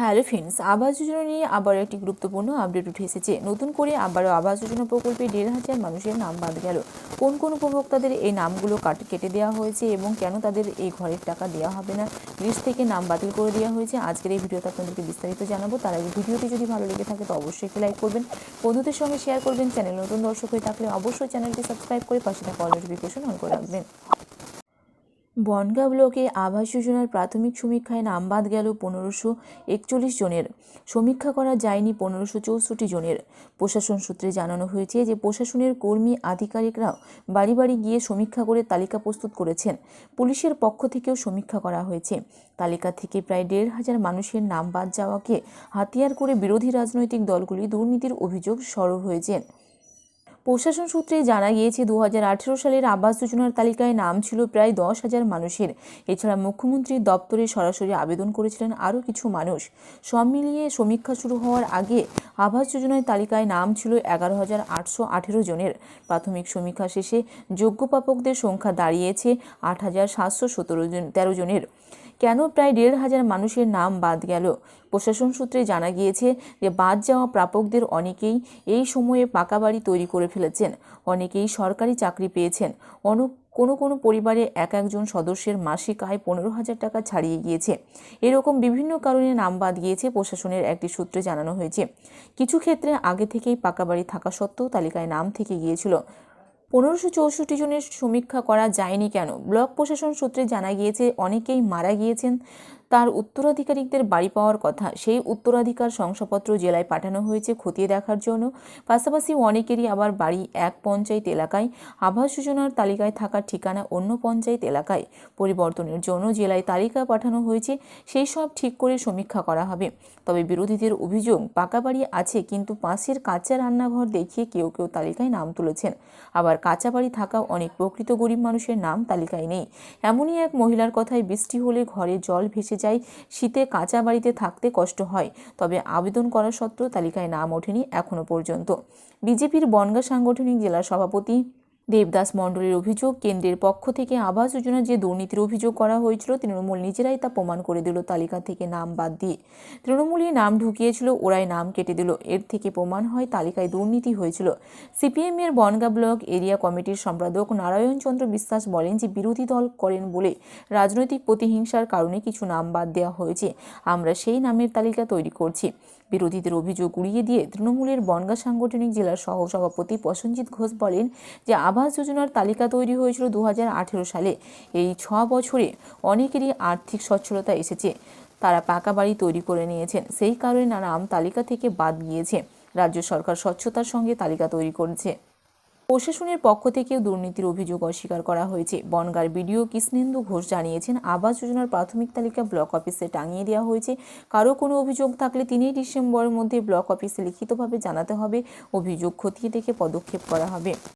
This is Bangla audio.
হ্যালো ফ্রেন্ডস আবাস যোজনা নিয়ে আবার একটি গুরুত্বপূর্ণ আপডেট উঠে এসেছে। নতুন করে আবারও আবাস যোজনা প্রকল্পে দেড় হাজার মানুষের নাম বাদ গেল। কোন কোন উপভোক্তাদের এই নামগুলো কাট, কেটে দেওয়া হয়েছে এবং কেন তাদের এই ঘরের টাকা দেওয়া হবে না? লিস্ট থেকে নাম বাতিল করে দেওয়া হয়েছে। আজকের এই ভিডিওতে আপনাদেরকে বিস্তারিত জানাব। তার আগে ভিডিওটি যদি ভালো লেগে থাকে, তো অবশ্যই একটি লাইক করবেন। বন্ধুদের সঙ্গে শেয়ার করবেন। চ্যানেল নতুন দর্শক হয়ে থাকলে অবশ্যই চ্যানেলটি সাবস্ক্রাইব করে পাশে থাকা অল নোটিফিকেশন অন করে রাখবেন। বনগাঁ ব্লকে আবাস যোজনার প্রাথমিক সমীক্ষায় নাম বাদ গেল পনেরোশো একচল্লিশ জনের। সমীক্ষা করা যায়নি পনেরোশো চৌষট্টি জনের। প্রশাসন সূত্রে জানানো হয়েছে যে প্রশাসনের কর্মী আধিকারিকরাও বাড়ি বাড়ি গিয়ে সমীক্ষা করে তালিকা প্রস্তুত করেছেন। পুলিশের পক্ষ থেকেও সমীক্ষা করা হয়েছে। তালিকা থেকে প্রায় দেড় হাজার মানুষের নাম বাদ যাওয়াকে হাতিয়ার করে বিরোধী রাজনৈতিক দলগুলি দুর্নীতির অভিযোগ সরব হয়েছেন। প্রশাসন সূত্রে জানা গিয়েছে দু হাজার আঠেরো সালের আবাস যোজনার তালিকায় নাম ছিল প্রায় দশ হাজার মানুষের। এছাড়া মুখ্যমন্ত্রীর দপ্তরে সরাসরি আবেদন করেছিলেন আরও কিছু মানুষ। সব মিলিয়ে সমীক্ষা শুরু হওয়ার আগে আবাস যোজনার তালিকায় নাম ছিল এগারো হাজার আটশো আঠেরো জনের। প্রাথমিক সমীক্ষা শেষে যোগ্য প্রাপকদের সংখ্যা দাঁড়িয়েছে আট হাজার সাতশো সতেরো জন তেরো জনের। কেন প্রায় দেড় হাজার মানুষের নাম বাদ গেল? প্রশাসন সূত্রে জানা গিয়েছে যে, বাদ যাওয়া প্রাপকদের অনেকেই এই সময়ে পাকা বাড়ি তৈরি করে ফেলেছেন। অনেকেই সরকারি চাকরি পেয়েছেন। অন, কোনো কোনো পরিবারে এক একজন সদস্যের মাসিক আয় পনেরো হাজার টাকা ছাড়িয়ে গিয়েছে। এরকম বিভিন্ন কারণে নাম বাদ গিয়েছে প্রশাসনের একটি সূত্রে জানানো হয়েছে। কিছু ক্ষেত্রে আগে থেকেই পাকা বাড়ি থাকা সত্ত্বেও তালিকায় নাম থেকে গিয়েছিল। পনেরোশো চৌষট্টি জনের সমীক্ষা করা যায়নি কেন? ব্লক প্রশাসন সূত্রে জানা গিয়েছে, অনেকেই মারা গিয়েছেন। তার উত্তরাধিকারীদের বাড়ি পাওয়ার কথা, সেই উত্তরাধিকার শংসাপত্র জেলায় পাঠানো হয়েছে খতিয়ে দেখার জন্য। পাশাপাশি অনেকেরই আবার বাড়ি এক পঞ্চায়েত এলাকায়। আবাস যোজনার তালিকায় থাকা ঠিকানা অন্য পঞ্চায়েত এলাকায়। পরিবর্তনের জন্য জেলায় তালিকা পাঠানো হয়েছে, সেই সব ঠিক করে সমীক্ষা করা হবে। তবে বিরোধীদের অভিযোগ পাকা বাড়ি আছে, কিন্তু পাশের কাঁচা রান্নাঘর দেখিয়ে কেউ কেউ তালিকায় নাম তুলেছেন। আবার কাঁচা বাড়ি থাকা অনেক প্রকৃত গরিব মানুষের নাম তালিকায় নেই। এমনই এক মহিলার কথায় বৃষ্টি হলে ঘরে জল ভেসে যায় শীতে কাঁচা বাড়িতে থাকতে কষ্ট হয়। তবে আবেদন করা সত্ত্বেও তালিকায় নাম ওঠেনি এখনও পর্যন্ত। বিজেপির বনগা সাংগঠনিক জেলা সভাপতি দেবদাস মণ্ডলের অভিযোগ, কেন্দ্রের পক্ষ থেকে আবাস যোজনা যে দুর্নীতির অভিযোগ করা হয়েছিল, তৃণমূল নিজেরাই তা প্রমাণ করে দিল, তালিকা থেকে নাম বাদ দিয়ে। তৃণমূলই নাম ঢুকিয়েছিল, ওরাই নাম কেটে দিল। এর থেকে প্রমাণ হয়, তালিকায় দুর্নীতি হয়েছিল। সিপিএম এর বনগা ব্লক এরিয়া কমিটির সম্পাদক নারায়ণ চন্দ্র বিশ্বাস বলেন যে, বিরোধী দল করেন বলে রাজনৈতিক প্রতিহিংসার কারণে কিছু নাম বাদ দেওয়া হয়েছে। আমরা সেই নামের তালিকা তৈরি করছি। বিরোধীদের অভিযোগ উড়িয়ে দিয়ে তৃণমূলের বনগা সাংগঠনিক জেলার সহ সভাপতি প্রসেনজিৎ ঘোষ বলেন যে আবাস যোজনার তালিকা তৈরি হয়েছিল দু হাজার আঠেরো সালে। এই ছ বছরে অনেকেরই আর্থিক সচ্ছলতা এসেছে। তারা পাকা বাড়ি তৈরি করে নিয়েছেন। সেই কারণে নানা আম তালিকা থেকে বাদ গিয়েছে। রাজ্য সরকার স্বচ্ছতার সঙ্গে তালিকা তৈরি করেছে। প্রশাসনের পক্ষ থেকেও দুর্নীতির অভিযোগ অস্বীকার করা হয়েছে। বনগার বিডিও কৃষ্ণেন্দু ঘোষ জানিয়েছেন, আবাস যোজনার প্রাথমিক তালিকা ব্লক অফিসে টাঙিয়ে দেওয়া হয়েছে। কারও কোনো অভিযোগ থাকলে তিনই ডিসেম্বরের মধ্যে ব্লক অফিসে লিখিতভাবে জানাতে হবে। অভিযোগ খতিয়ে দেখে পদক্ষেপ করা হবে।